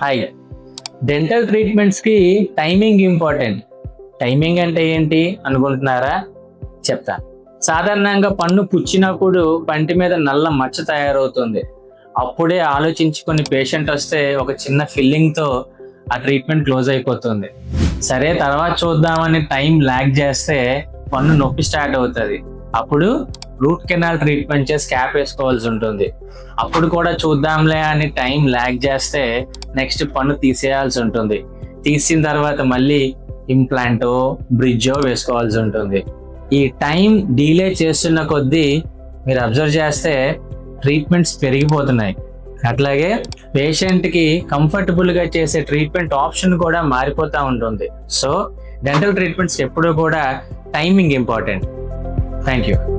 Hi. Dental ట్రీట్మెంట్స్కి timing important timing అంటే ఏంటి అనుకుంటున్నారా? చెప్తా. సాధారణంగా పన్ను పుచ్చినప్పుడు పంటి మీద నల్ల మచ్చ తయారవుతుంది. అప్పుడే ఆలోచించుకొని పేషెంట్ వస్తే ఒక చిన్న ఫిల్లింగ్తో ఆ ట్రీట్మెంట్ క్లోజ్ అయిపోతుంది. సరే తర్వాత చూద్దామని టైం ల్యాగ్ చేస్తే పన్ను నొప్పి స్టార్ట్ అవుతుంది. అప్పుడు రూట్ కెనాల్ ట్రీట్మెంట్ చేసి క్యాప్ వేసుకోవాల్సి ఉంటుంది. అప్పుడు కూడా చూద్దాంలే అని టైం ల్యాగ్ చేస్తే నెక్స్ట్ పన్ను తీసేయాల్సి ఉంటుంది. తీసిన తర్వాత మళ్ళీ ఇంప్లాంటో బ్రిడ్జో వేసుకోవాల్సి ఉంటుంది. ఈ టైం డీలే చేస్తున్న కొద్దీ మీరు అబ్జర్వ్ చేస్తే ట్రీట్మెంట్స్ పెరిగిపోతున్నాయి. అట్లాగే పేషెంట్కి కంఫర్టబుల్గా చేసే ట్రీట్మెంట్ ఆప్షన్ కూడా మారిపోతూ ఉంటుంది. సో డెంటల్ ట్రీట్మెంట్స్ ఎప్పుడూ కూడా టైమింగ్ ఇంపార్టెంట్. Thank you